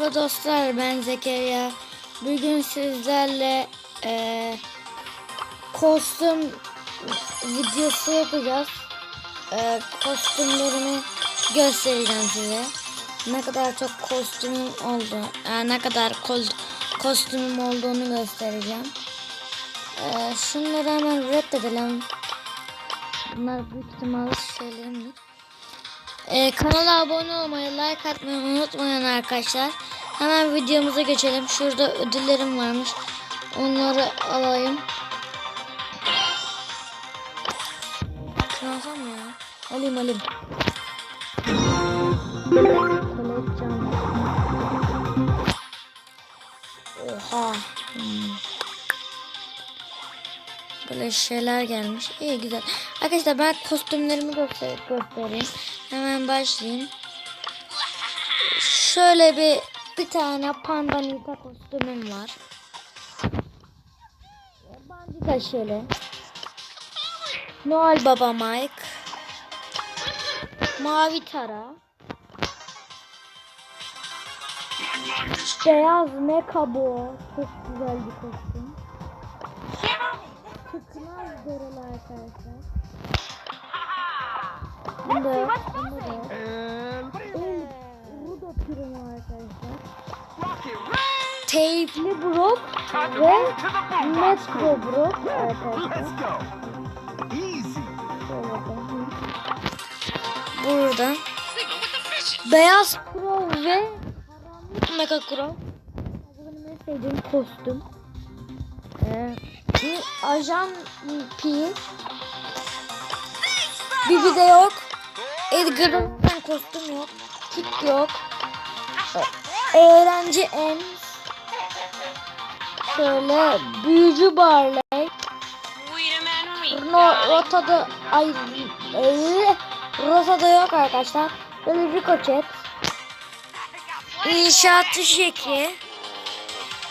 Merhaba dostlar ben Zekeriya. Bugün sizlerle eee, kostüm videosu yapacağız. Eee, kostümlerimi göstereceğim size. Ne kadar çok kostümüm oldu, eee, ne kadar kol- kostümüm olduğunu göstereceğim. Eee, şunları hemen reddedelim. Bunlar büyük ihtimalle şeylerimdir. Ee, kanala abone olmayı, like atmayı unutmayın arkadaşlar. Hemen videomuza geçelim. Şurada ödüllerim varmış. Onları alayım. Mı ya? Alayım alayım. Oha. Böyle şeyler gelmiş. İyi güzel. Arkadaşlar ben kostümlerimi göster göstereyim. Hemen başlayayım. Şöyle bir bir tane panda nita kostümüm var. Bandita şöyle. Noel Baba Mike. Mavi Tara. Beyaz Mekabo. Çok güzel bir kostüm. Tıknaz Dorulu arkadaşlar. Bunda. Bunda da yok. El Rudo pürümü arkadaşlar. Teypli Brock ve Metro Brock arkadaşlar. Burada Beyaz Crow ve Karanlık Mega Crow. Bu benim en sevdiğim kostüm. Ee, bu Ajan P. Bibi de yok. Edgar'ın kostüm yok. Kit yok. Öğrenci en şöyle büyücü Barley. No, rotada ay e, rotada yok arkadaşlar. Böyle Rico Chat. İnşaatçı Şeki.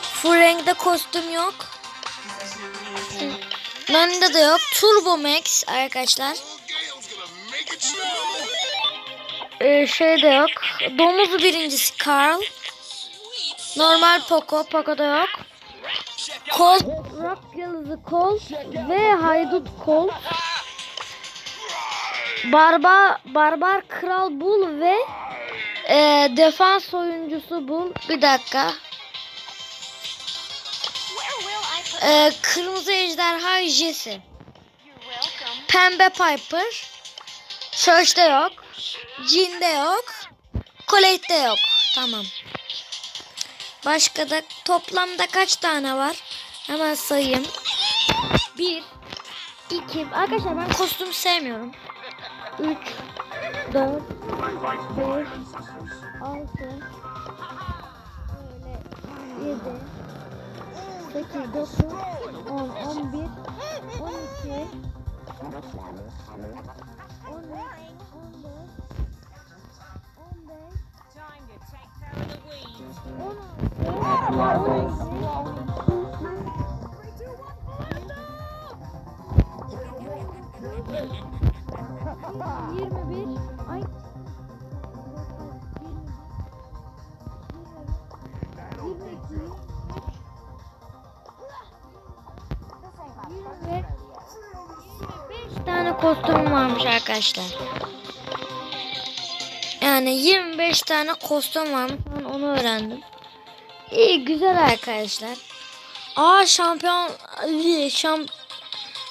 Full renkte kostüm yok. Bende de yok. Turbo Max arkadaşlar. Ee, şey de yok. Domuz birincisi Carl. Normal Poco. Poco'da yok. Colt. Rock yıldızı Colt. Ve Haydut Colt. Barbar, Barbar Kral Bull ve e, defans oyuncusu Bull. Bir dakika. E, kırmızı ejderha Jesse. Pembe Piper. Search'te yok. Jin'de yok. Colette'de yok. Tamam. Başka da toplamda kaç tane var? Hemen sayayım. 1 2 Arkadaşlar ben kostüm sevmiyorum. 3 4 5 6 Time to take care of the weeds. Kostüm varmış arkadaşlar. Yani 25 tane kostüm varmış. Ben onu öğrendim. İyi güzel arkadaşlar. Aa şampiyon şam,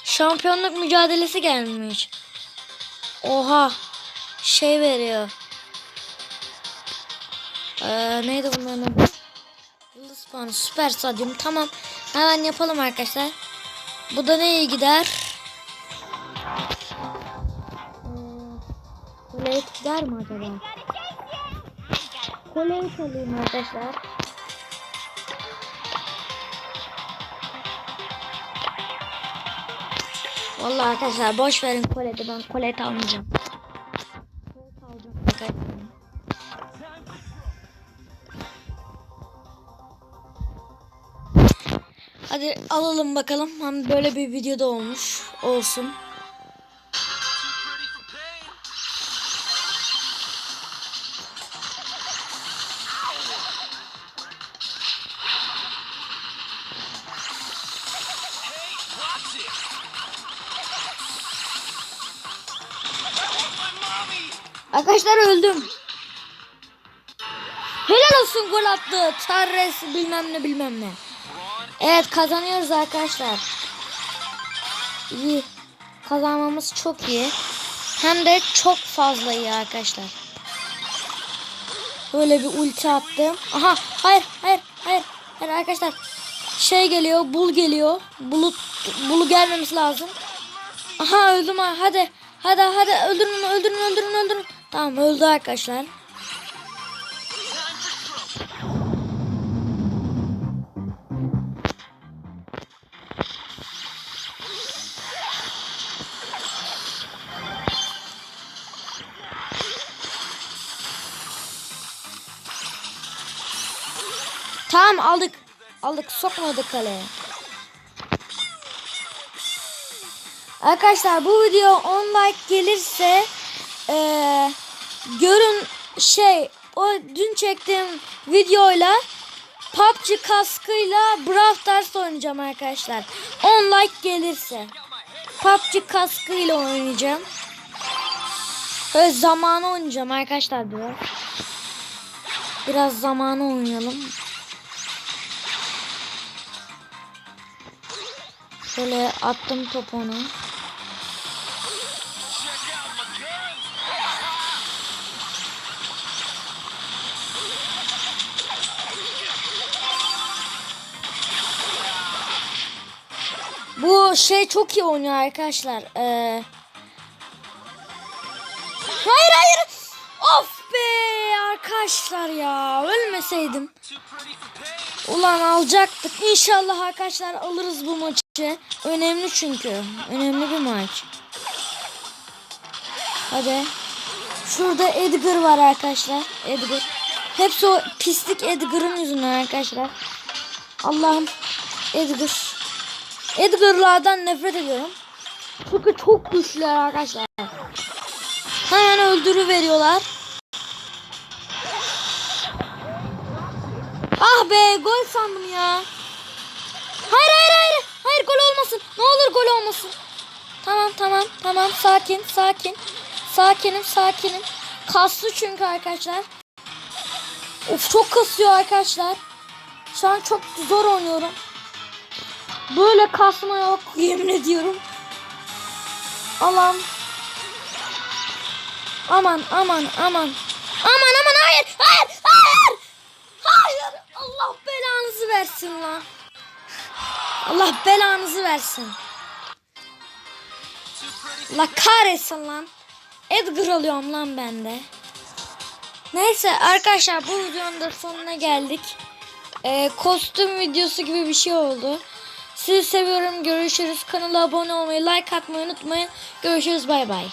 şampiyonluk mücadelesi gelmiş. Oha şey veriyor. Ee, neydi bunların adı? Yıldız puanı süper stadyum tamam. Hemen yapalım arkadaşlar. Bu da neye gider? Gider mi acaba? Koleye alayım arkadaşlar. Vallahi arkadaşlar boş verin kolede ben kolet almayacağım. Kolet alacağım. Hadi alalım bakalım. Hem böyle bir videoda olmuş olsun. Arkadaşlar öldüm. Helal olsun gol attı. Tarres bilmem ne bilmem ne. Evet kazanıyoruz arkadaşlar. İyi. Kazanmamız çok iyi. Hem de çok fazla iyi arkadaşlar. Böyle bir ulti attım. Aha hayır hayır hayır. Hayır arkadaşlar. Şey geliyor bul geliyor. Bulut bulu gelmemiz lazım. Aha öldüm ha. Hadi. Hadi hadi öldürün öldürün öldürün öldürün. Tamam öldü arkadaşlar. Tamam aldık. Aldık sokmadık kaleye. Arkadaşlar bu video 10 like gelirse eee, görün şey o dün çektiğim videoyla PUBG kaskıyla Brawl Stars oynayacağım arkadaşlar. 10 like gelirse PUBG kaskıyla oynayacağım. Böyle zamanı oynayacağım arkadaşlar biraz. Biraz zamanı oynayalım. Şöyle attım topunu. Bu şey çok iyi oynuyor arkadaşlar. Ee... Hayır hayır. Of be arkadaşlar ya. Ölmeseydim. Ulan alacaktık. İnşallah arkadaşlar alırız bu maçı. Önemli çünkü. Önemli bir maç. Hadi. Şurada Edgar var arkadaşlar. Edgar. Hepsi o pislik Edgar'ın yüzünden arkadaşlar. Allah'ım. Edgar. Edgar'lardan nefret ediyorum. Çünkü çok güçlüler arkadaşlar. Hemen öldürü veriyorlar. Ah be gol sandım ya. Hayır hayır hayır. Hayır gol olmasın. Ne olur gol olmasın. Tamam tamam tamam sakin sakin. Sakinim sakinim. Kaslı çünkü arkadaşlar. Of çok kasıyor arkadaşlar. Şu an çok zor oynuyorum. Böyle kasma yok yemin ediyorum. Allah'ım. Aman aman aman. Aman aman hayır hayır hayır. Hayır. Allah belanızı versin lan. Allah belanızı versin. Allah kahretsin lan. Edgar alıyorum lan ben de. Neyse arkadaşlar bu videonun da sonuna geldik. Ee, kostüm videosu gibi bir şey oldu. Sizi seviyorum. Görüşürüz. Kanala abone olmayı, like atmayı unutmayın. Görüşürüz. Bay bay.